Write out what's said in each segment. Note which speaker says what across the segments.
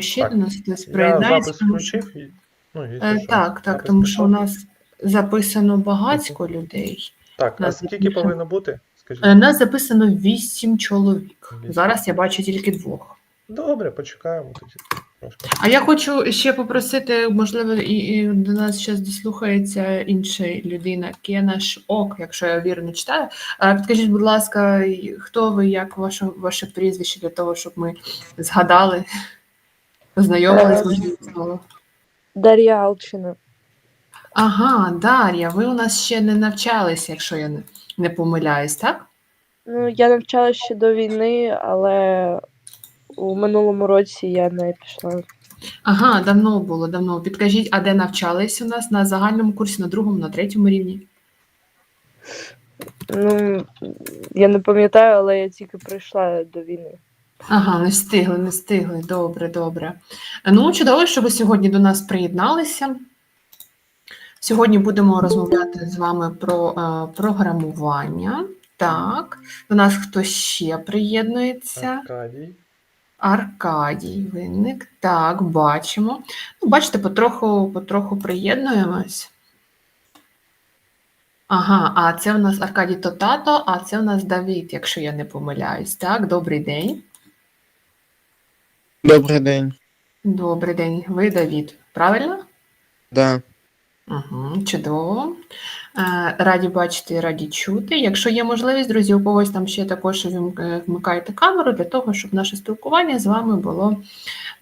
Speaker 1: ще
Speaker 2: Так,
Speaker 1: до нас хтось
Speaker 2: Я
Speaker 1: приєднається.
Speaker 2: запис
Speaker 1: тому що-.
Speaker 2: Ну, і
Speaker 1: Е. Так, так,
Speaker 2: Запис
Speaker 1: тому що у нас записано багатько людей.
Speaker 2: Так, а скільки
Speaker 1: записано.
Speaker 2: повинно бути? Скажіть.
Speaker 1: Е, Нас записано вісім чоловік.
Speaker 2: Вісім.
Speaker 1: Зараз я бачу тільки двох.
Speaker 2: Добре, почекаємо тоді.
Speaker 1: А я хочу ще попросити, можливо, і, і до нас ще дослухається інша людина, Кенаш Ок, якщо я вірно читаю. Е, Підкажіть, будь ласка, хто ви, як ваше, ваше прізвище для того, щоб ми згадали, познайомились,
Speaker 3: Е,
Speaker 1: можливо, слово.
Speaker 3: Дар'я Алчина.
Speaker 1: Ага, Дар'я, ви у нас ще не навчалися, якщо я не, не помиляюсь, так?
Speaker 3: Ну, я навчалася ще до війни, але у минулому році я не пішла.
Speaker 1: Ага, давно було, давно. Підкажіть, а де навчались у нас? На загальному курсі, на другому, на третьому рівні?
Speaker 3: Ну, я не пам'ятаю, але я тільки прийшла до війни.
Speaker 1: Ага, не встигли, не встигли. Добре, добре. Ну, чудово, що ви сьогодні до нас приєдналися. Сьогодні будемо розмовляти з вами про е, програмування. Так, до нас хтось ще приєднується.
Speaker 2: Аркадій.
Speaker 1: Аркадій винник. Так, бачимо. Ну, бачите, потроху, потроху приєднуємось. Ага, а це у нас Аркадій Тотато, а це у нас Давид, якщо я не помиляюсь. Так, добрий день.
Speaker 4: Добрий день.
Speaker 1: Добрий день. Ви Давід, правильно?
Speaker 4: Да.
Speaker 1: Угу, чудово. Е, Раді бачити, раді чути. Якщо є можливість, друзі, у когось там ще також е, вмикайте камеру для того, щоб наше спілкування з вами було,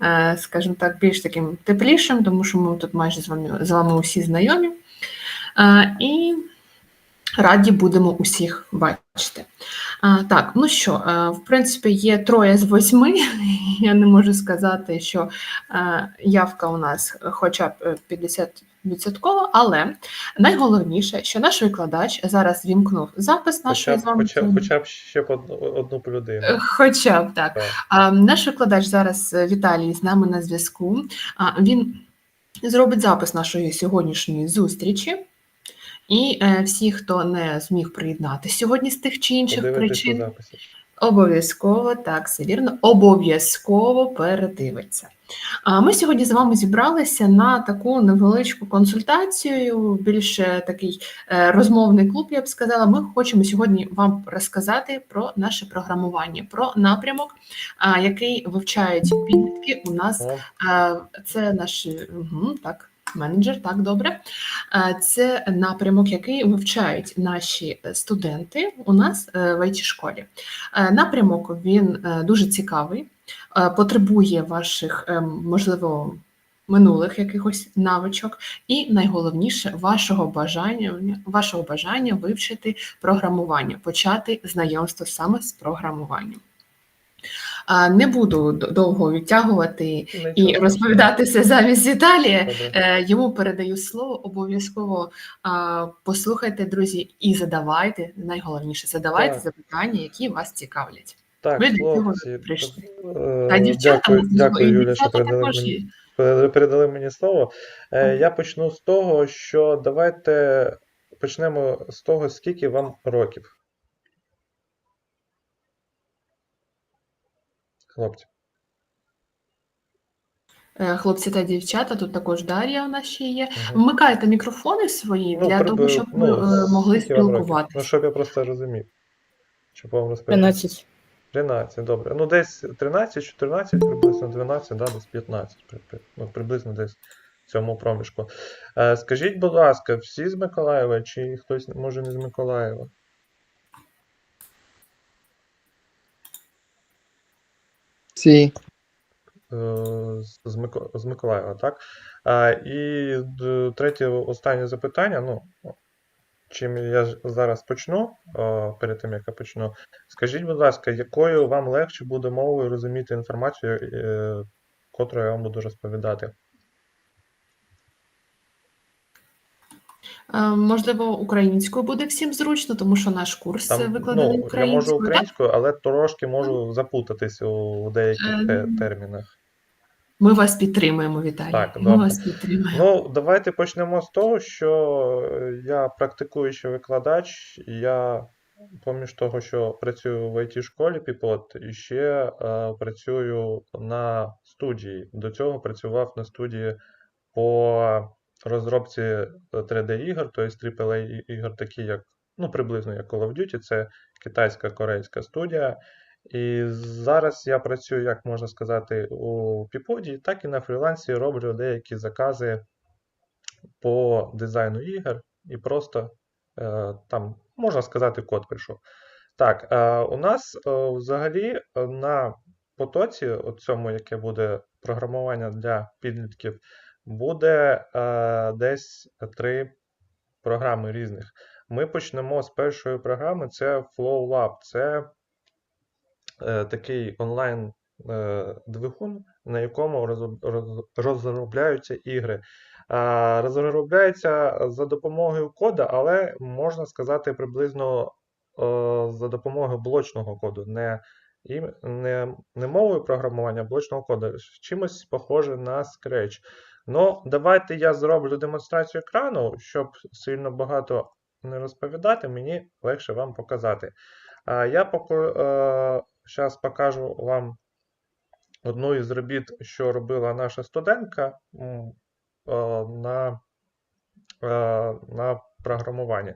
Speaker 1: е, скажімо так, більш таким теплішим, тому що ми тут майже з вами, з вами усі знайомі. І раді будемо усіх бачити. Так, ну що, е, в принципі, є троє з восьми. Я не можу сказати, що е, явка у нас хоча б е, 50%, але найголовніше, що наш викладач зараз вімкнув запис нашої з вами.
Speaker 2: хоча, хоча б ще по одну, одну людину.
Speaker 1: Хоча б так.
Speaker 2: Так.
Speaker 1: А, наш викладач зараз Віталій з нами на зв'язку. А, він зробить запис нашої сьогоднішньої зустрічі. І е, всі, хто не зміг приєднатися сьогодні з тих чи інших
Speaker 2: Подивитись
Speaker 1: причин. Обов'язково, так, все вірно, обов'язково передивиться. А ми сьогодні з вами зібралися на таку невеличку консультацію, більше такий е, розмовний клуб, я б сказала. Ми хочемо сьогодні вам розказати про наше програмування, про напрямок, який вивчають підлітки у нас Це наш угу, так, менеджер, так добре. Е, Це напрямок, який вивчають наші студенти у нас е, в it школі. Напрямок він е, дуже цікавий, е, потребує ваших, е, можливо, минулих якихось навичок, і найголовніше вашого бажання, вашого бажання вивчити програмування, почати знайомство саме з програмуванням. Не буду довго відтягувати і
Speaker 2: нічого.
Speaker 1: розповідати все замість.
Speaker 2: Добре.
Speaker 1: Е, Йому передаю слово. Обов'язково послухайте, друзі, і задавайте. Найголовніше задавайте
Speaker 2: Так.
Speaker 1: запитання, які вас цікавлять.
Speaker 2: Так,
Speaker 1: ви
Speaker 2: хлопці,
Speaker 1: прийшли.
Speaker 2: е,
Speaker 1: Та дівчата,
Speaker 2: дякую, дякую, Юля, що передали мені, передали мені слово. Е, Я почну з того, що давайте почнемо з того, скільки вам років. Хлопці.
Speaker 1: Е, Хлопці та дівчата, тут також Дар'я у нас ще є. Вмикайте мікрофони свої
Speaker 2: Ну,
Speaker 1: для
Speaker 2: при-
Speaker 1: того, щоб ми
Speaker 2: ну,
Speaker 1: е, могли
Speaker 2: років? Ну, щоб я просто розумів. Щоб вам розповісти.
Speaker 4: 13.
Speaker 2: 13, добре. Ну, десь 13, 14, приблизно 12, да, десь 15. при- при- Ну, приблизно десь в цьому проміжку. Е, скажіть, будь ласка, всі з Миколаєва чи хтось може не з Миколаєва?
Speaker 4: Всі.
Speaker 2: Е, з, Мико- з Миколаєва, так? А, і третє, останнє запитання. Ну, чим я зараз почну, е, перед тим як я почну. Скажіть, будь ласка, якою вам легше буде мовою розуміти інформацію, е, котру я вам буду розповідати?
Speaker 1: Можливо, українською буде всім зручно, тому що наш курс
Speaker 2: Там,
Speaker 1: е, викладений
Speaker 2: ну, я можу
Speaker 1: українською. так?
Speaker 2: але трошки можу запутатись у деяких те-
Speaker 1: Ем,
Speaker 2: термінах.
Speaker 1: Ми вас підтримуємо, Віталій.
Speaker 2: Так,
Speaker 1: Ми
Speaker 2: добре.
Speaker 1: вас підтримуємо.
Speaker 2: Ну, давайте почнемо з того, що я практикуючий викладач, я поміж того, що працюю в IT-школі Піпот, і ще е, працюю на студії. До цього працював на студії по розробці 3D-ігор, тобто AAA ігор, такі як, ну, приблизно як Call of Duty, це китайська корейська студія. І зараз я працюю, як можна сказати, у Піподі, так і на фрілансі роблю деякі закази по дизайну ігор і просто е, там, можна сказати, код прийшов. Так, е, у нас е, взагалі на потоці, от цьому, яке буде програмування для підлітків, буде е, десь три програми різних. Ми почнемо з першої програми, це Flow Lab. Це е, такий онлайн е, двигун, на якому роз- розробляються ігри. А, Розробляється за допомогою кода, але можна сказати приблизно е, за допомогою блочного коду, не, ім- не, не мовою програмування, а блочного коду. Чимось похоже на Scratch. Ну, давайте я зроблю демонстрацію екрану, щоб сильно багато не розповідати, мені легше вам показати. А я зараз покажу вам одну із робіт, що робила наша студентка е, на, е, на програмуванні.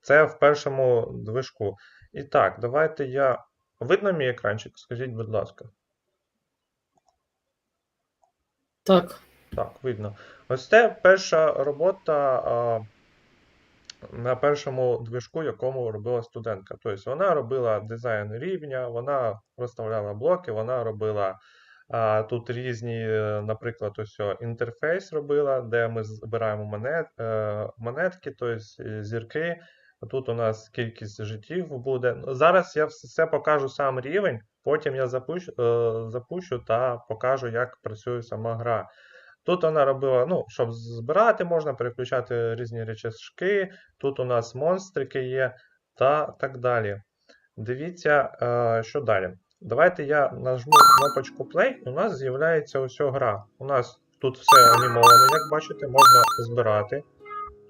Speaker 2: Це в першому движку. І так, давайте я. Видно мій екранчик? Скажіть, будь ласка.
Speaker 1: Так.
Speaker 2: Так, видно. Ось це перша робота а, на першому движку, якому робила студентка. Тобто вона робила дизайн рівня, вона розставляла блоки, вона робила а, тут різні, е, наприклад, ось інтерфейс робила, де ми збираємо монет, е, монетки, тобто е, зірки. Тут у нас кількість життів буде. Ну, Зараз я все покажу сам рівень, потім я запущу, запущу та покажу, як працює сама гра. Тут вона робила, ну, щоб збирати, можна переключати різні речашки. Тут у нас монстрики є та так далі. Дивіться, е, що далі. Давайте я нажму кнопочку Play, і у нас з'являється ось гра. У нас тут все анімовано, як бачите, можна збирати.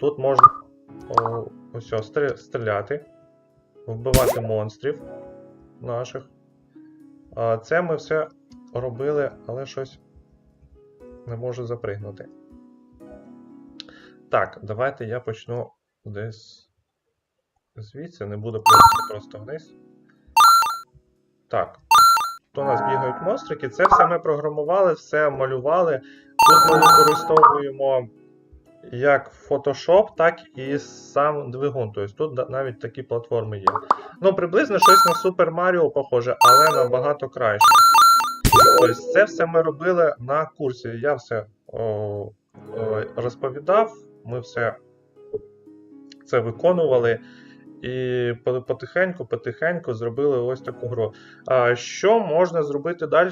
Speaker 2: Тут можна ось стріляти, вбивати монстрів наших. А, Це ми все робили, але щось не можу запригнути. Так, давайте я почну десь звідси, не буду просто, просто вниз. Так. Тут у нас бігають монстрики. Це все ми програмували, все малювали. Тут ми використовуємо як Photoshop, так і сам двигун. Тобто тут навіть такі платформи є. Ну, приблизно щось на Super Mario похоже, але набагато краще. Тобто це все ми робили на курсі. Я все о, о, розповідав, ми все це виконували. І потихеньку, потихеньку зробили ось таку гру. А що можна зробити далі,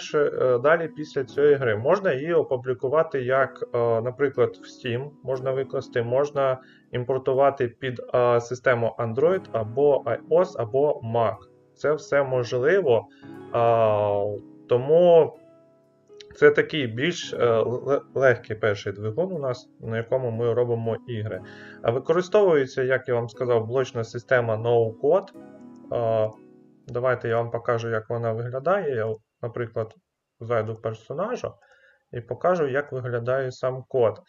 Speaker 2: далі після цієї гри? Можна її опублікувати як, е, наприклад, в Steam можна викласти, можна імпортувати під е, систему Android або iOS, або Mac. Це все можливо. Тому це такий більш е, легкий перший двигун у нас, на якому ми робимо ігри. Використовується, як я вам сказав, блочна система NoCode. А, Давайте я вам покажу, як вона виглядає. Я, наприклад, зайду в персонажа і покажу, як виглядає сам код.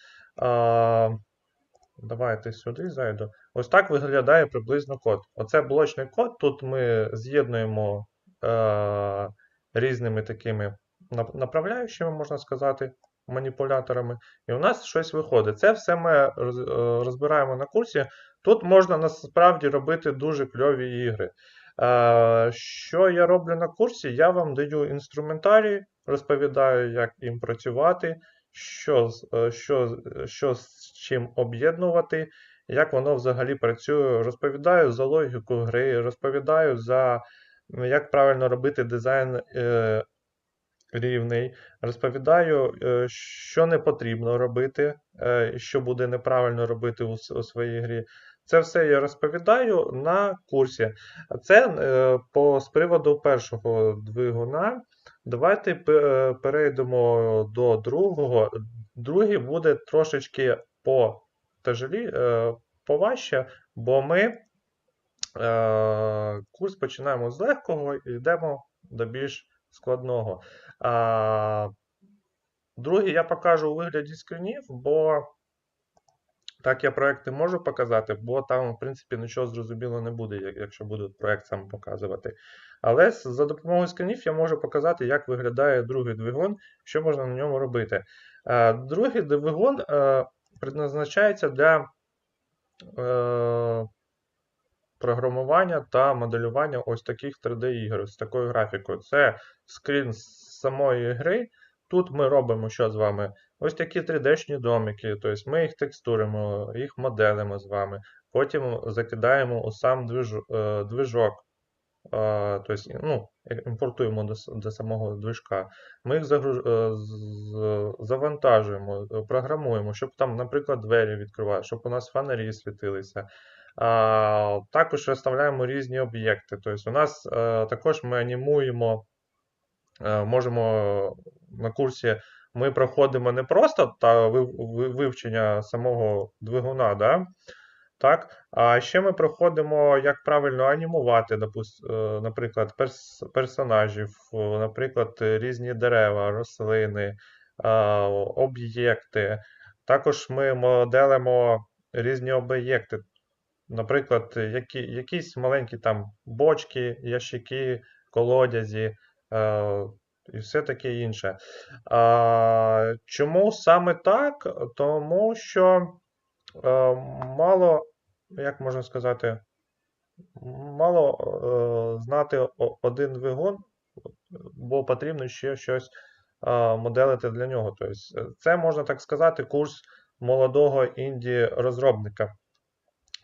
Speaker 2: Давайте сюди зайду. Ось так виглядає приблизно код. Оце блочний код. Тут ми з'єднуємо е, різними такими направляючими, можна сказати, маніпуляторами. І у нас щось виходить. Це все ми е, розбираємо на курсі. Тут можна насправді робити дуже кльові ігри. Е, Що я роблю на курсі? Я вам даю інструментарій, розповідаю, як їм працювати, що, е, що, що з чим об'єднувати, як воно взагалі працює. Розповідаю за логіку гри, розповідаю за як правильно робити дизайн е, рівний. Розповідаю, е, що не потрібно робити, е, що буде неправильно робити у, своїй грі. Це все я розповідаю на курсі. Це по з приводу першого двигуна. Давайте перейдемо до другого. Другий буде трошечки по тяжелі, поважче, бо ми Курс починаємо з легкого і йдемо до більш складного. Другий я покажу у вигляді скринів, бо так я проект не можу показати, бо там, в принципі, нічого зрозуміло не буде, якщо буду проект сам показувати. Але за допомогою скринів я можу показати, як виглядає другий двигун, що можна на ньому робити. Е, Другий двигун е, предназначається для е, програмування та моделювання ось таких 3D-ігор з такою графікою. Це скрін з самої гри. Тут ми робимо що з вами? Ось такі 3D-шні домики, тобто ми їх текстуримо, їх моделимо з вами. Потім закидаємо у сам е, движок. Е, тобто, ну, імпортуємо до, до самого движка. Ми їх загруж... е, завантажуємо, програмуємо, щоб там, наприклад, двері відкривати, щоб у нас фонарі світилися. Також розставляємо різні об'єкти. Тобто, у нас е, також ми анімуємо, е, можемо на курсі ми проходимо не просто та ви- ви- вивчення самого двигуна, да? так? а ще ми проходимо, як правильно анімувати, е, наприклад, персонажів, наприклад, різні дерева, рослини, об'єкти. Також ми моделимо різні об'єкти. Наприклад, які, якісь маленькі там бочки, ящики, колодязі е, і все таке інше. А, чому саме так? Тому що е, мало, як можна сказати, мало е, знати один двигун, бо потрібно ще щось е, моделити для нього. Тобто, е, це можна так сказати, курс молодого інді-розробника.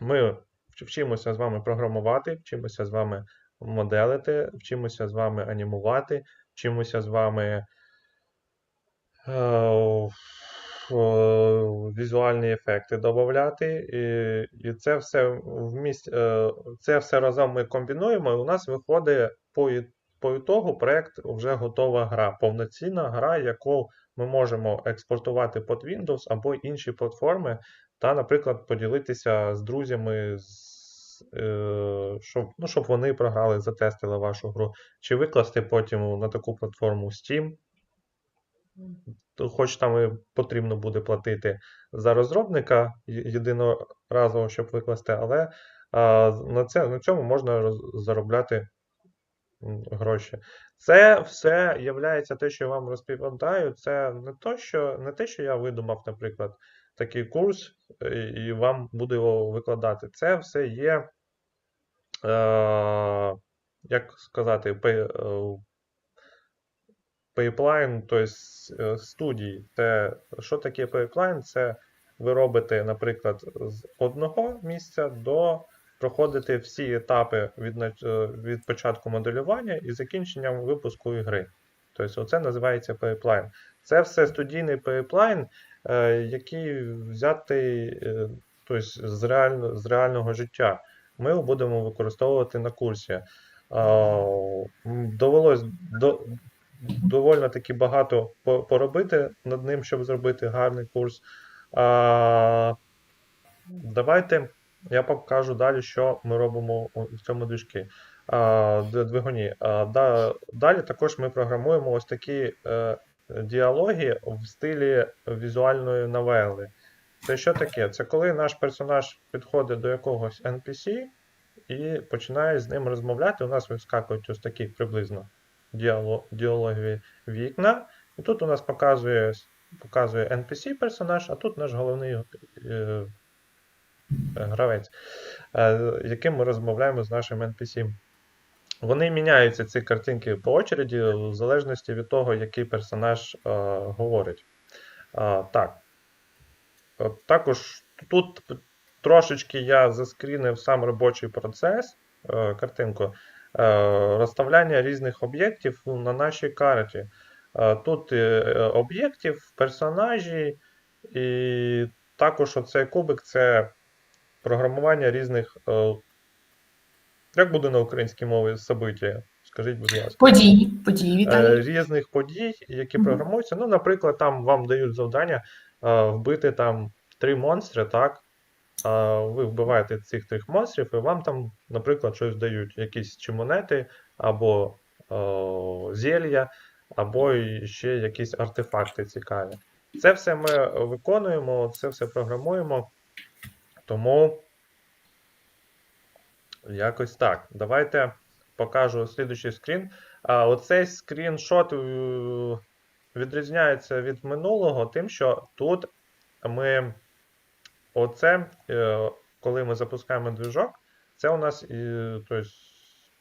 Speaker 2: Ми вчимося з вами програмувати, вчимося з вами моделити, вчимося з вами анімувати, вчимося з вами е, е, візуальні ефекти додати. І, і це все вмість, е, це все разом ми комбінуємо, і у нас виходить по, по ітогу проект вже готова гра, повноцінна гра, яку ми можемо експортувати під Windows або інші платформи, та, наприклад, поділитися з друзями, е, щоб, ну, щоб вони програли, затестили вашу гру, чи викласти потім на таку платформу Steam. Хоч там і потрібно буде платити за розробника єдиноразово, щоб викласти, але а, на, це, на цьому можна заробляти гроші. Це все являється те, що я вам розповідаю. Це не то, що, не те, що я видумав, наприклад, такий курс і, і вам буду його викладати. Це все є, е, як сказати, пей- е, тобто е, студії. Те, що таке пайплайн? Це ви робите, наприклад, з одного місця до проходити всі етапи від, е, від початку моделювання і закінченням випуску ігри. Тобто, оце називається пайплайн. Це все студійний пайплайн, е, який взятий е, тобто, з, реаль, з реального життя. Ми його будемо використовувати на курсі. Е, Довелось до, довольно таки багато поробити над ним, щоб зробити гарний курс. Давайте я покажу далі, що ми робимо в цьому движки. Двигуні. Далі також ми програмуємо ось такі е, діалоги в стилі візуальної новели. Це що таке? Це коли наш персонаж підходить до якогось NPC і починає з ним розмовляти. У нас вискакують ось такі приблизно діало- діалогові вікна. І тут у нас показує, показує NPC персонаж, а тут наш головний е, гравець, е, яким ми розмовляємо з нашим NPC. Вони міняються ці картинки по очереді, в залежності від того, який персонаж е, говорить. А, так. Також тут трошечки я заскрінив сам робочий процес, е, картинку, е, розставляння різних об'єктів на нашій карті. Е, Тут е, е, об'єктів, персонажі, і також оцей кубик це програмування різних. е, Як буде на українській мові собиття? Скажіть, будь ласка.
Speaker 1: Події, події,
Speaker 2: Е,
Speaker 1: Віталій.
Speaker 2: різних подій, які
Speaker 1: Мгм.
Speaker 2: програмуються. Ну, наприклад, там вам дають завдання е, вбити там три монстри, так? а, ви вбиваєте цих трьох монстрів, і вам там, наприклад, щось дають, якісь чи монети, або о, зілля, або ще якісь артефакти цікаві. Це все ми виконуємо, це все програмуємо. Тому якось так. Давайте покажу слідуючий скрін. А, оцей скріншот е, відрізняється від минулого, тим, що тут ми оце, е, коли ми запускаємо движок, це у нас то есть,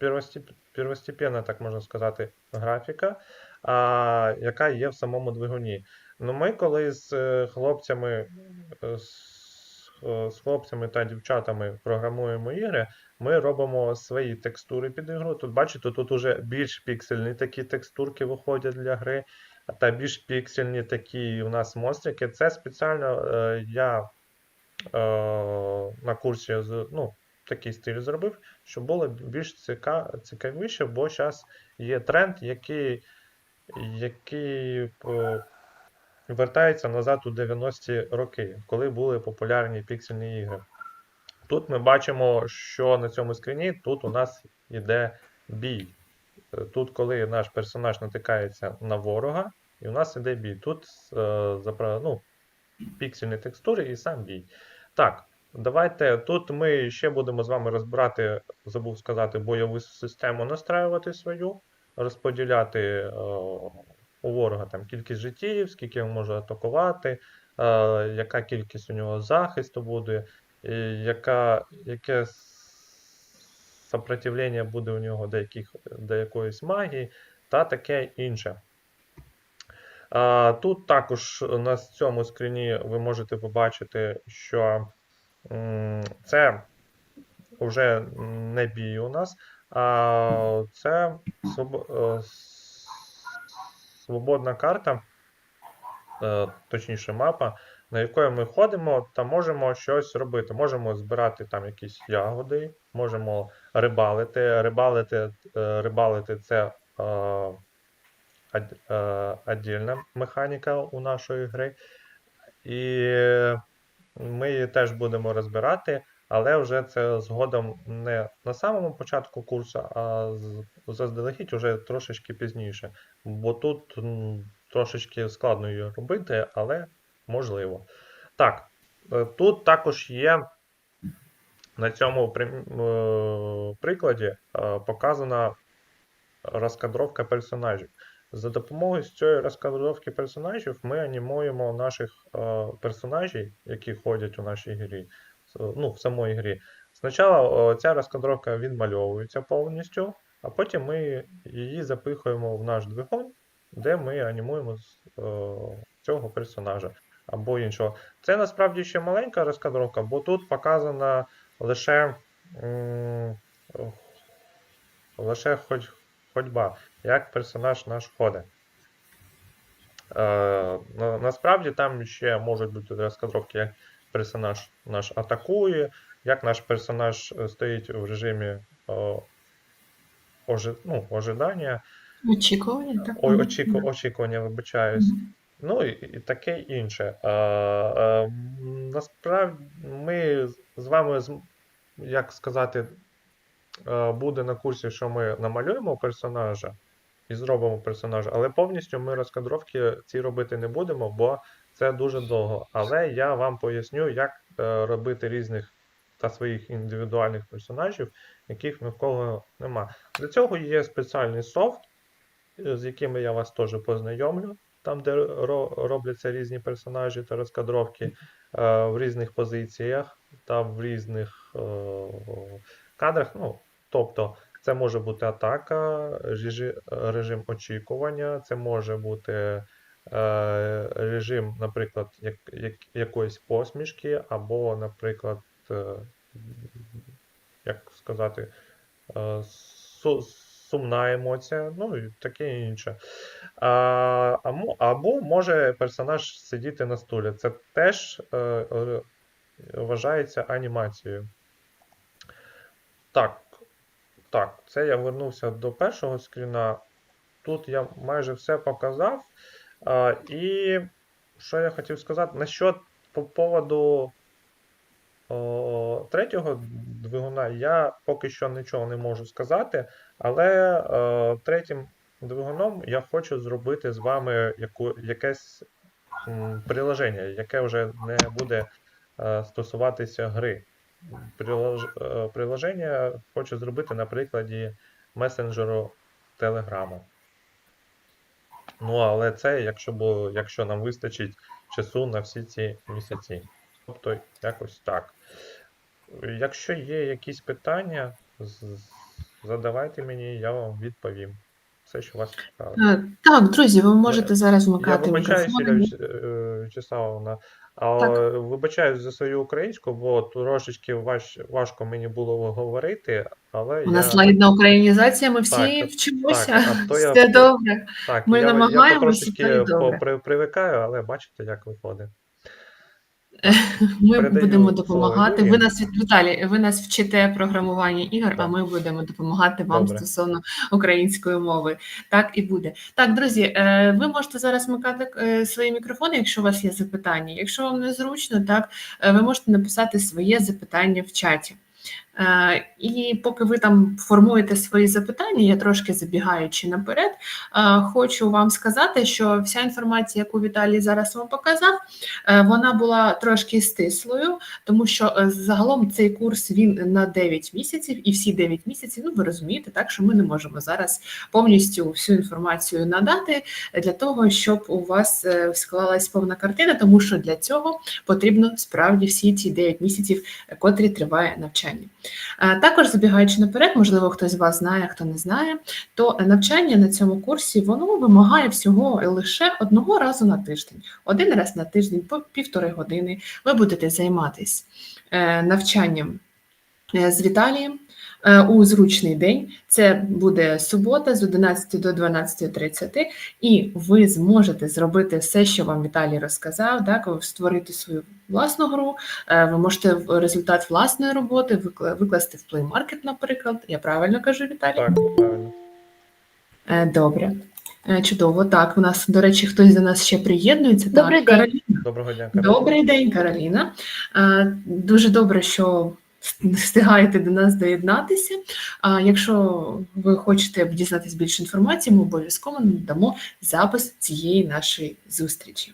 Speaker 2: первостеп- первостепенна, так можна сказати, графіка, яка є в самому двигуні. Ну, ми коли з хлопцями, з, з хлопцями та дівчатами програмуємо ігри, ми робимо свої текстури під ігру. Тут бачите, тут уже більш піксельні такі текстурки виходять для гри, та більш піксельні такі у нас монстрики. Це спеціально е, я е, на курсі ну, такий стиль зробив, щоб було більш ціка, цікавіше, бо зараз є тренд, який, який е, вертається назад у 90-ті роки, коли були популярні піксельні ігри. Тут ми бачимо, що на цьому скріні тут у нас йде бій. Е, Тут, коли наш персонаж натикається на ворога, і у нас іде бій. Тут е, ну, піксельні текстури і сам бій. Так, давайте тут ми ще будемо з вами розбирати, забув сказати, бойову систему настраювати свою, розподіляти е, у ворога там кількість життів, скільки він може атакувати, е, яка кількість у нього захисту буде, і яка, яке сопротивлення буде у нього до, яких, до якоїсь магії та таке інше. А, тут також на цьому скріні ви можете побачити, що м, це вже не бій у нас, а це своб- е, свободна карта, е, точніше мапа, на якої ми ходимо та можемо щось робити. Можемо збирати там якісь ягоди, можемо рибалити. Рибалити, е, рибалити це е, е, механіка у нашої гри. І ми її теж будемо розбирати, але вже це згодом не на самому початку курсу, а заздалегідь уже трошечки пізніше. Бо тут трошечки складно її робити, але можливо. Так, е, тут також є на цьому е, прикладі е, показана розкадровка персонажів. За допомогою цієї розкадровки персонажів ми анімуємо наших персонажів, які ходять у нашій грі, ну, в самої грі. Спочатку е, ця розкадровка відмальовується повністю, а потім ми її запихуємо в наш двигун, де ми анімуємо е, цього персонажа або іншого. Це насправді ще маленька розкадровка, бо тут показана лише, лише хоч, ходьба, як персонаж наш ходить. Е, на, насправді там ще можуть бути розкадровки, як персонаж наш атакує, як наш персонаж е, стоїть в режимі о, ожи, ну, ожидання,
Speaker 1: Очікування, так?
Speaker 2: ой, очіку, очікування, вибачаюсь.
Speaker 1: Мгм.
Speaker 2: Ну і, і таке інше. А, а, насправді ми з вами, як сказати, е, буде на курсі, що ми намалюємо персонажа і зробимо персонажа, але повністю ми розкадровки ці робити не будемо, бо це дуже довго. Але я вам поясню, як е, робити різних та своїх індивідуальних персонажів, яких ні в кого нема. Для цього є спеціальний софт, е, з якими я вас теж познайомлю, там, де робляться різні персонажі та розкадровки е, в різних позиціях та в різних кадрах. Ну, тобто, це може бути атака, режим очікування, це може бути режим, наприклад, як, як, якоїсь посмішки, або, наприклад, е, як сказати, е, су- сумна емоція, ну і таке інше. А, або може персонаж сидіти на стулі. Це теж е, е, вважається анімацією. Так, так, це я вернувся до першого скріна. Тут я майже все показав. І що я хотів сказати? Насчет по поводу о, третього двигуна я поки що нічого не можу сказати, але е, третім двигуном я хочу зробити з вами яку, якесь м, приложення, яке вже не буде е, стосуватися гри. Прилож, е, приложення хочу зробити на прикладі месенджеру Телеграма. Ну, але це, якщо, бо, якщо нам вистачить часу на всі ці місяці. Тобто, якось так. Якщо є якісь питання, задавайте мені, я вам відповім. Все, що вас цікавить.
Speaker 1: Е, Так, друзі, ви можете зараз
Speaker 2: Я
Speaker 1: вмикати мікрофони.
Speaker 2: Вч- е, Вячеславовна, а
Speaker 1: Так.
Speaker 2: вибачаюсь за свою українську, бо трошечки важ, важко мені було говорити, але
Speaker 1: У
Speaker 2: я
Speaker 1: нас лагідна українізація, ми всі
Speaker 2: Так,
Speaker 1: вчимося.
Speaker 2: так, а то я-
Speaker 1: Все добре.
Speaker 2: так,
Speaker 1: ми
Speaker 2: я, я
Speaker 1: намагаємося,
Speaker 2: потрошечки
Speaker 1: то й добре.
Speaker 2: попри- привикаю, але бачите, як виходить.
Speaker 1: Ми
Speaker 2: Передаю
Speaker 1: будемо допомагати. Ви нас Віталій, ви нас вчите програмування ігор, а ми будемо допомагати вам
Speaker 2: Добре.
Speaker 1: стосовно української мови. Так і буде. Так, друзі, е, ви можете зараз вмикати е, свої мікрофони, якщо у вас є запитання. Якщо вам незручно, так е, ви можете написати своє запитання в чаті. Е, І поки ви там формуєте свої запитання, я трошки забігаючи наперед, е, хочу вам сказати, що вся інформація, яку Віталій зараз вам показав, е, вона була трошки стислою, тому що загалом цей курс він на 9 місяців, і всі 9 місяців, ну ви розумієте, так що ми не можемо зараз повністю всю інформацію надати для того, щоб у вас склалась повна картина, тому що для цього потрібно справді всі ці 9 місяців, котрі триває навчання. Е, Також забігаючи наперед, можливо, хтось з вас знає, хто не знає, то навчання на цьому курсі воно вимагає всього лише одного разу на тиждень. Один раз на тиждень, по півтори години, ви будете займатися е, навчанням е, з Віталієм у зручний день. Це буде субота з 11 до 12.30, і ви зможете зробити все, що вам Віталій розказав, так, створити свою власну гру. Е, Ви можете результат власної роботи викласти в Play Market, наприклад. Я правильно кажу, Віталій?
Speaker 2: Так, правильно.
Speaker 1: Е, Добре. Е, Чудово. Так, у нас, до речі, хтось до нас ще приєднується.
Speaker 3: Добрий
Speaker 1: так,
Speaker 3: день.
Speaker 1: Кароліна.
Speaker 2: Доброго дня, Кароліна.
Speaker 1: Добрий день, Кароліна. Е, Дуже добре, що встигаєте до нас доєднатися. А якщо ви хочете дізнатися більше інформації, ми обов'язково надамо запис цієї нашої зустрічі.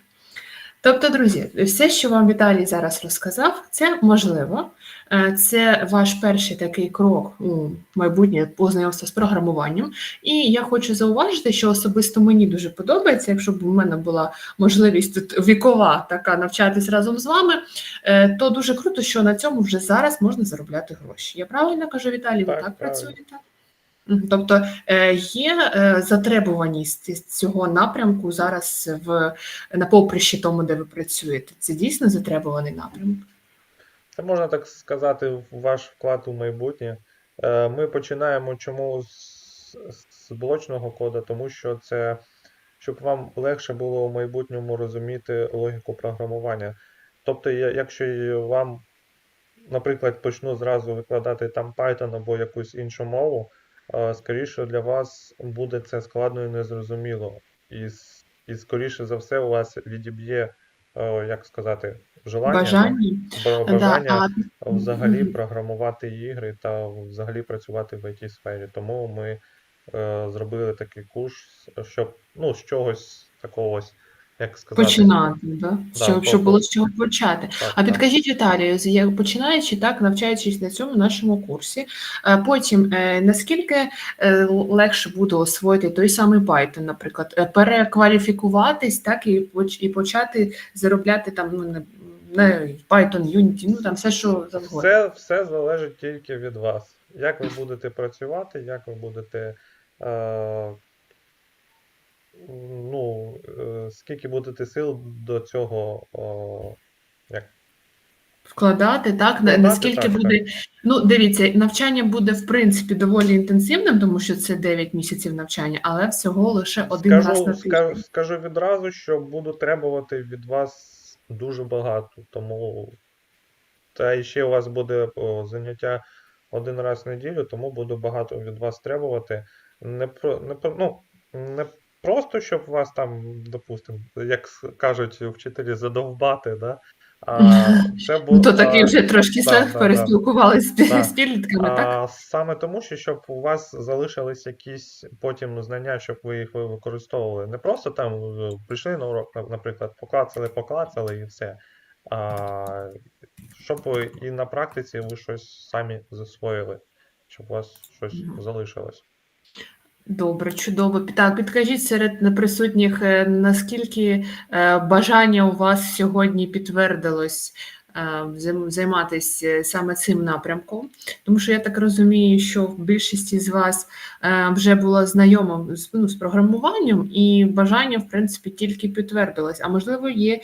Speaker 1: Тобто, друзі, все, що вам Віталій зараз розказав, це можливо. Е, Це ваш перший такий крок у майбутнє познайомство з програмуванням. І я хочу зауважити, що особисто мені дуже подобається, якщо б у мене була можливість тут вікова така навчатись разом з вами, е, то дуже круто, що на цьому вже зараз можна заробляти гроші. Я правильно кажу, Віталій, ви
Speaker 2: Так,
Speaker 1: так працюєте? Тобто е, є затребуваність цього напрямку зараз в на поприщі тому, де ви працюєте. Це дійсно затребуваний напрямок.
Speaker 2: Це можна так сказати, ваш вклад у майбутнє. Е, Ми починаємо чому з, з блочного кода, тому що це щоб вам легше було у майбутньому розуміти логіку програмування. Тобто, якщо вам, наприклад, почну зразу викладати там Python або якусь іншу мову, е, скоріше для вас буде це складно і незрозуміло. І, і скоріше за все у вас відіб'є, е, як сказати, желання,
Speaker 1: Бажання. Да,
Speaker 2: бажання
Speaker 1: а,
Speaker 2: взагалі програмувати ігри та взагалі працювати в it сфері. Тому ми е, зробили такий курс, щоб ну, з чогось такого, як сказати,
Speaker 1: починати, да?
Speaker 2: Да,
Speaker 1: щоб, було з чого почати.
Speaker 2: Так,
Speaker 1: А підкажіть Віталію, як починаючи так, навчаючись на цьому нашому курсі, е, потім е, наскільки е, легше буде освоїти той самий Python, наприклад, перекваліфікуватись, так і і почати заробляти там ну не, Python, Unity, ну там все, що завгодно.
Speaker 2: Все, все залежить тільки від вас. Як ви будете працювати, як ви будете. Е, ну, е, скільки будете сил до цього о, як
Speaker 1: Вкладати, так,
Speaker 2: Вкладати,
Speaker 1: наскільки
Speaker 2: так,
Speaker 1: буде. Ну, дивіться, навчання буде в принципі доволі інтенсивним, тому що це 9 місяців навчання, але всього лише один раз на тиждень.
Speaker 2: скажу, скажу відразу, що буду требувати від вас дуже багато, тому та ще у вас буде заняття один раз в неділю, тому буду багато від вас требувати. Не про не про ну не просто щоб вас там, допустимо, як кажуть вчителі, задовбати, да? А, це
Speaker 1: Ну, то такий вже трошки
Speaker 2: да, да, да.
Speaker 1: переспілкувалися
Speaker 2: Да.
Speaker 1: з підлітками, так?
Speaker 2: А, саме тому, що щоб у вас залишились якісь потім знання, щоб ви їх використовували. Не просто там е, прийшли на урок, наприклад, поклацали, поклацали і все. А, щоб ви і на практиці ви щось самі засвоїли, щоб у вас щось залишилось.
Speaker 1: Добре, чудово. Так, підкажіть серед присутніх, е, наскільки е, бажання у вас сьогодні підтвердилось е, займатися саме цим напрямком? Тому що я так розумію, що в більшості з вас вже було знайомо з, ну, з програмуванням, і бажання, в принципі, тільки підтвердилось. А можливо, є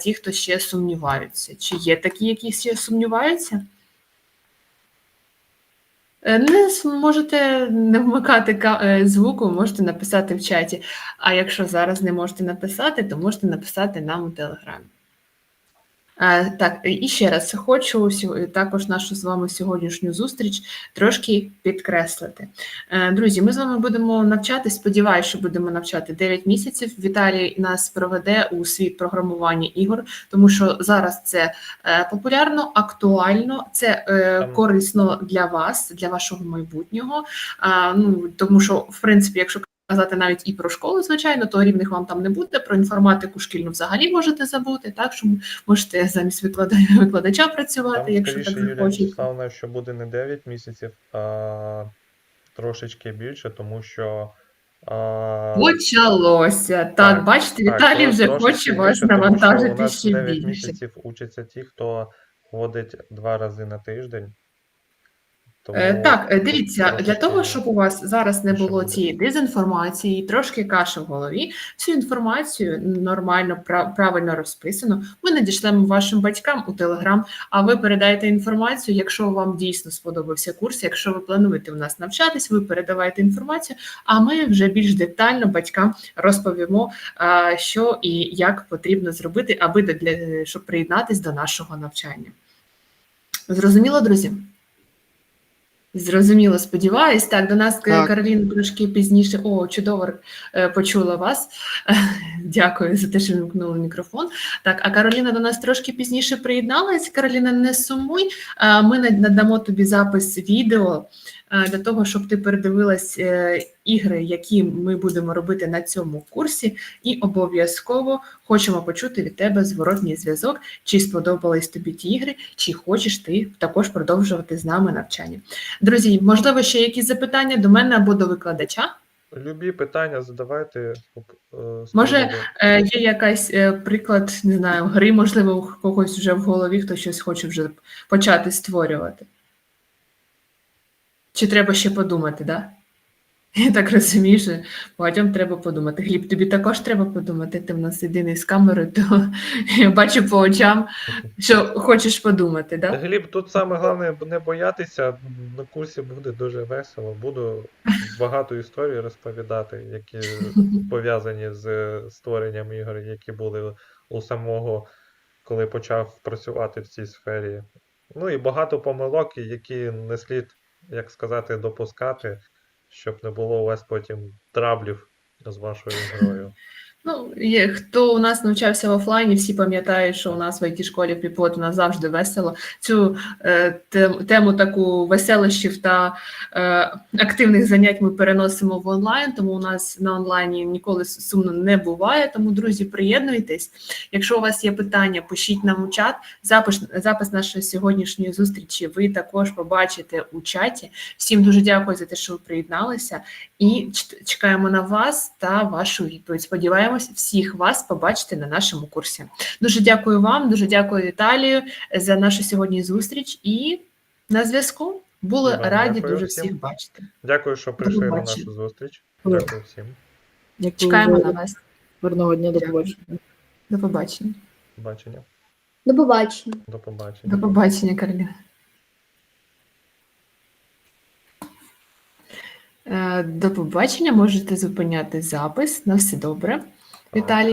Speaker 1: ті, хто ще сумніваються. Чи є такі, які ще сумніваються? Е, Не можете не вмикати е, звуку, можете написати в чаті. А якщо зараз не можете написати, то можете написати нам у телеграмі. Так, і ще раз хочу також нашу з вами сьогоднішню зустріч трошки підкреслити. Е, Друзі, ми з вами будемо навчатись. Сподіваюся, що будемо навчати 9 місяців. Віталій нас проведе у світ програмування ігор, тому що зараз це е, популярно, актуально, це е, корисно для вас, для вашого майбутнього. Ну, тому що, в принципі, якщо казати навіть і про школу, звичайно, то рівних вам там не буде. Про інформатику шкільну взагалі можете забути, так що можете замість викладача, викладача працювати,
Speaker 2: Там,
Speaker 1: якщо
Speaker 2: скоріше,
Speaker 1: так захочете.
Speaker 2: Вячеславовна, що буде не 9 місяців, а трошечки більше, тому що. А,
Speaker 1: Почалося. Так,
Speaker 2: Так,
Speaker 1: бачите,
Speaker 2: так,
Speaker 1: Віталій вже хоче вас навантажити ще
Speaker 2: 9
Speaker 1: більше.
Speaker 2: місяців учаться ті, хто ходить два рази на тиждень. Тому
Speaker 1: Е, Так, е, дивіться, для того, щоб у вас зараз не було цієї дезінформації, трошки каші в голові, всю інформацію нормально, правильно розписано, ми надішлемо вашим батькам у Телеграм, а ви передаєте інформацію, якщо вам дійсно сподобався курс, якщо ви плануєте в нас навчатись, ви передавайте інформацію, а ми вже більш детально батькам розповімо, що і як потрібно зробити, аби для, щоб приєднатись до нашого навчання. Зрозуміло, друзі? Зрозуміло, сподіваюсь. Так, до нас е,
Speaker 4: Так.
Speaker 1: Кароліна трошки пізніше. О, чудово е, почула вас. Дякую за те, що вимкнули мікрофон. Так, а Кароліна до нас трошки пізніше приєдналась. Кароліна, не сумуй. Е, Ми над- надамо тобі запис відео для того, щоб ти передивилась е, ігри, які ми будемо робити на цьому курсі, і обов'язково хочемо почути від тебе зворотній зв'язок, чи сподобались тобі ті ігри, чи хочеш ти також продовжувати з нами навчання. Друзі, можливо, ще якісь запитання до мене або до викладача?
Speaker 2: Любі питання задавайте. е,
Speaker 1: Може, Е, є якась е, приклад, не знаю, гри, можливо, у когось вже в голові, хто щось хоче вже почати створювати. Чи треба ще подумати, да? Я так розумію, що багатьом треба подумати. Гліб, тобі також треба подумати, ти в нас єдиний з камерою, то я бачу по очам, що хочеш подумати, да?
Speaker 2: Гліб, тут саме головне не боятися. На курсі буде дуже весело. Буду багато історій розповідати, які пов'язані з створенням ігор, які були у самого, коли почав працювати в цій сфері. Ну і багато помилок, які не слід, як сказати, допускати, щоб не було у вас потім траблів з вашою грою.
Speaker 1: Ну, є, хто у нас навчався в офлайні, всі пам'ятають, що у нас в it школі Припот у нас завжди весело. Цю е, тему таку веселощів та е, активних занять ми переносимо в онлайн, тому у нас на онлайні ніколи сумно не буває. Тому, друзі, приєднуйтесь. Якщо у вас є питання, пишіть нам у чат. Запис, запис нашої сьогоднішньої зустрічі ви також побачите у чаті. Всім дуже дякую за те, що ви приєдналися, і чекаємо на вас та вашу відповідь. Сподіваємось, всіх вас побачити на нашому курсі. Дуже дякую вам, дуже дякую Віталію за нашу сьогодні зустріч і на зв'язку. Були
Speaker 2: І вам
Speaker 1: раді
Speaker 2: дякую
Speaker 1: дуже
Speaker 2: всім.
Speaker 1: всіх бачити.
Speaker 2: Дякую, що прийшли на нашу зустріч.
Speaker 5: Дякую.
Speaker 2: Дякую всім.
Speaker 5: Дякую
Speaker 1: Чекаємо на вас.
Speaker 5: гарного дня, до побачення.
Speaker 1: До побачення.
Speaker 2: Бачення.
Speaker 6: До побачення.
Speaker 2: До побачення.
Speaker 1: До побачення, Кароліна. Е, До побачення. Можете зупиняти запис. На все добре. Віталій.